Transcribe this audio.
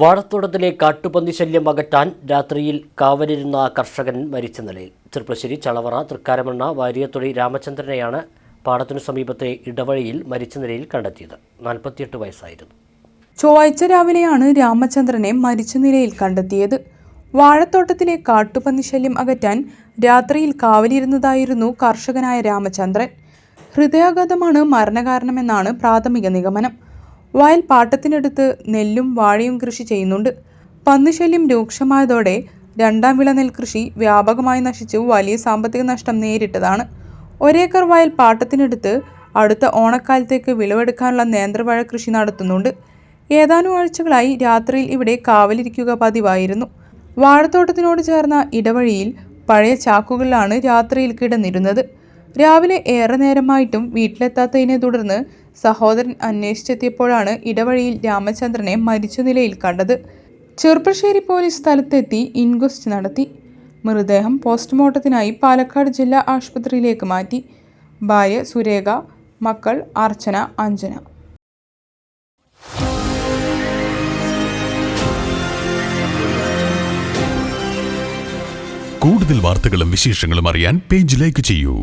വാഴത്തോട്ടത്തിലെ കാട്ടുപന്നി ശല്യം അകറ്റാൻ രാത്രിയിൽ കാവലിരുന്ന കർഷകൻ മരിച്ച നിലയിൽ. ചെറുപ്പശ്ശേരി ചളവറ തൃക്കാരമണ്ണ വാരിയത്തൊടി രാമചന്ദ്രനെയാണ് പാടത്തിനു സമീപത്തെ ഇടവഴിയിൽ മരിച്ച നിലയിൽ കണ്ടെത്തിയത്. നാൽപ്പത്തിയെട്ട് വയസ്സായിരുന്നു. ചൊവ്വാഴ്ച രാവിലെയാണ് രാമചന്ദ്രനെ മരിച്ച നിലയിൽ കണ്ടെത്തിയത്. വാഴത്തോട്ടത്തിലെ കാട്ടുപന്നി ശല്യം അകറ്റാൻ രാത്രിയിൽ കാവലിരുന്നതായിരുന്നു കർഷകനായ രാമചന്ദ്രൻ. ഹൃദയാഘാതമാണ് മരണകാരണമെന്നാണ് പ്രാഥമിക നിഗമനം. വയൽ പാട്ടത്തിനടുത്ത് നെല്ലും വാഴയും കൃഷി ചെയ്യുന്നുണ്ട്. പന്നിശല്യം രൂക്ഷമായതോടെ രണ്ടാം വിള നെൽകൃഷി വ്യാപകമായി നശിച്ചു. വലിയ സാമ്പത്തിക നഷ്ടം നേരിട്ടതാണ്. ഒരേക്കർ വയൽ പാട്ടത്തിനടുത്ത് അടുത്ത ഓണക്കാലത്തേക്ക് വിളവെടുക്കാനുള്ള നേന്ത്രവാഴ കൃഷി നടത്തുന്നുണ്ട്. ഏതാനും ആഴ്ചകളായി രാത്രിയിൽ ഇവിടെ കാവലിരിക്കുക പതിവായിരുന്നു. വാഴത്തോട്ടത്തിനോട് ചേർന്ന ഇടവഴിയിൽ പഴയ ചാക്കുകളിലാണ് രാത്രിയിൽ കിടന്നിരുന്നത്. രാവിലെ ഏറെ നേരമായിട്ടും വീട്ടിലെത്താത്തതിനെ തുടർന്ന് സഹോദരൻ അന്വേഷിച്ചെത്തിയപ്പോഴാണ് ഇടവഴിയിൽ രാമചന്ദ്രനെ മരിച്ച നിലയിൽ കണ്ടത്. ചെറുപ്പശ്ശേരി പോലീസ് സ്ഥലത്തെത്തി ഇൻക്വസ്റ്റ് നടത്തി. മൃതദേഹം പോസ്റ്റ്മോർട്ടത്തിനായി പാലക്കാട് ജില്ലാ ആശുപത്രിയിലേക്ക് മാറ്റി. ഭാര്യ സുരേഖ മക്കൾ അർച്ചന അഞ്ജന. കൂടുതൽ വാർത്തകളും വിശേഷങ്ങളും അറിയാൻ പേജ് ലൈക്ക് ചെയ്യൂ.